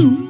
Tum.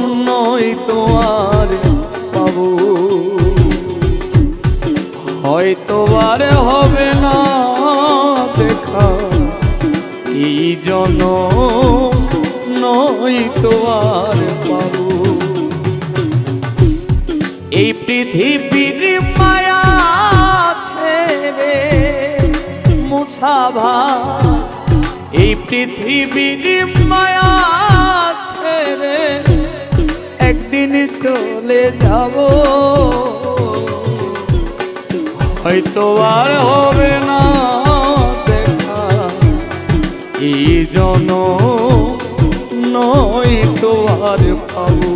এই পৃথিবীর মায়া ছেড়ে মুসাভা এই পৃথিবীর মায়া ছেড়ে একদিন চলে যাব। হয়তো আর হবে না দেখা। এই জন নয় তো আর পাবো।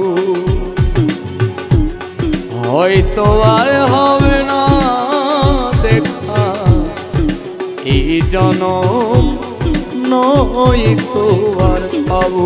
হয়তো আর হবে না দেখা। এই জন নয় তো আর পাবো।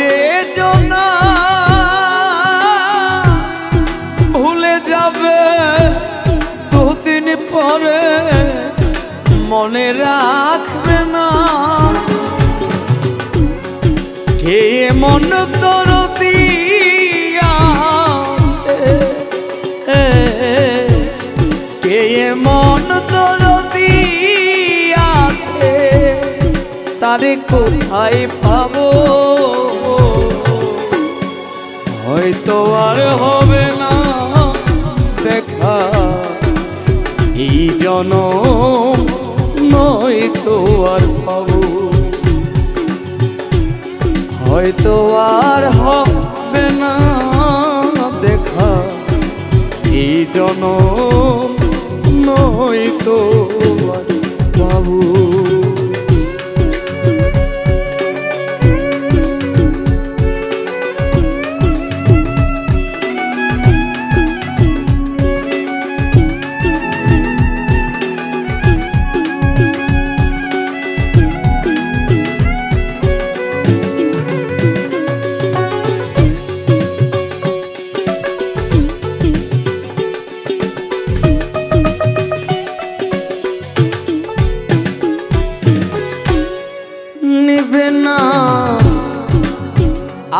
কে মন তোর দিয়াছে কে মন তোর দিয়াছে তারে কোথায় পাবো? হয়তো আর হবে না দেখা। এই জন নয় তো আর পাবো। হয়তো আর হবে না দেখা। এই জন নয়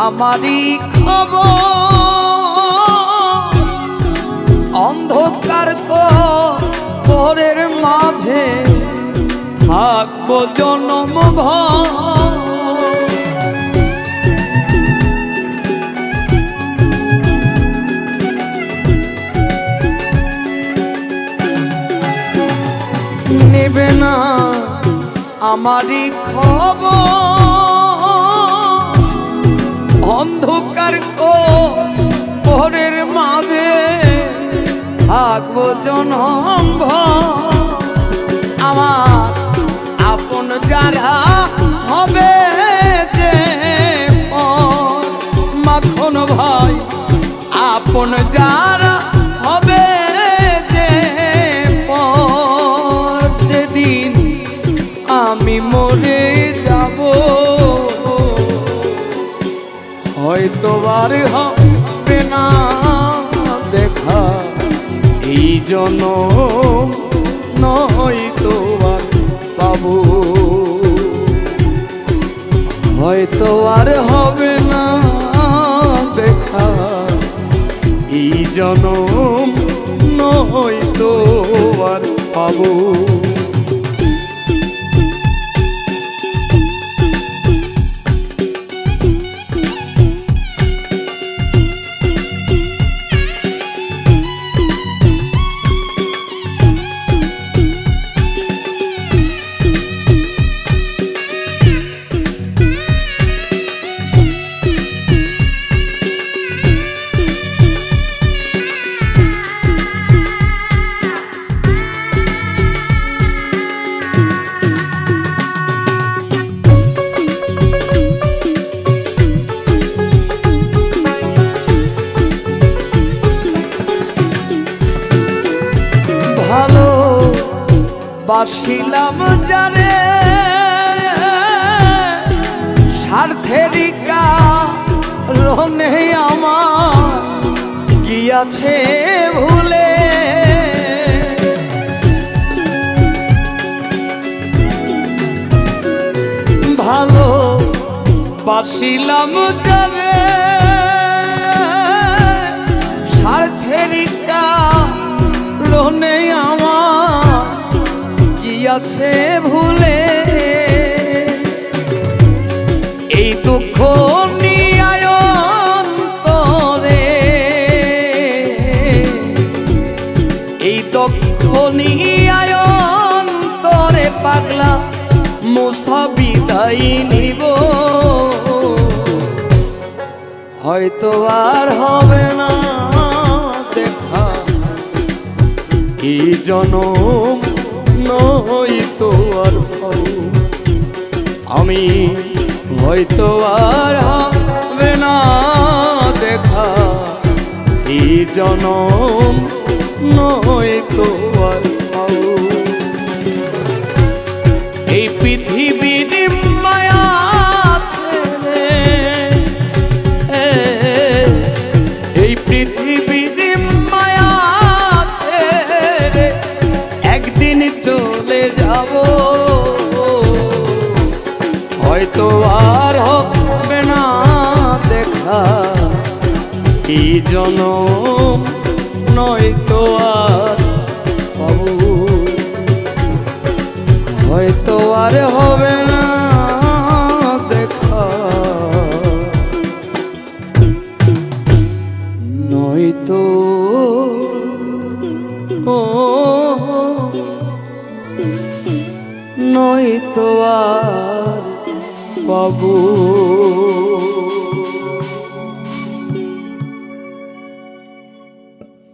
আমারই খবর। অন্ধকার পরের মাঝে থাকব জনম নেবে না আমারই খবর। থাকব জনম আমার আপন যারা হবে যে মাখন ভাই আপন যারা এই নয় তো আর পাবো। হয়তো আর হবে না দেখা। এই জনম নয়তো আর পাবো। বাসিলাম জানে স্বার্থেরিকা রনে আমার গিয়াছে ভুলে। ভালো বাসিলাম জানে স্বার্থেরিকা কি আছে ভুলে। এই দুঃখ নিয়ায়ন্তরে এই দুঃখ নিয়ায়ন্তরে পাগলা মুসা বিদায় নিব। হয়তো আর হবে না দেখা। এই জনম নয়তো আর পাবো। আমি হয়তো আর হবে না দেখা এই জনম নয়তো আর পাবো। জনম নয়তো আর পাবো হয়তো আর হবে না দেখা। নয়তো ও নয়তো আর পাবো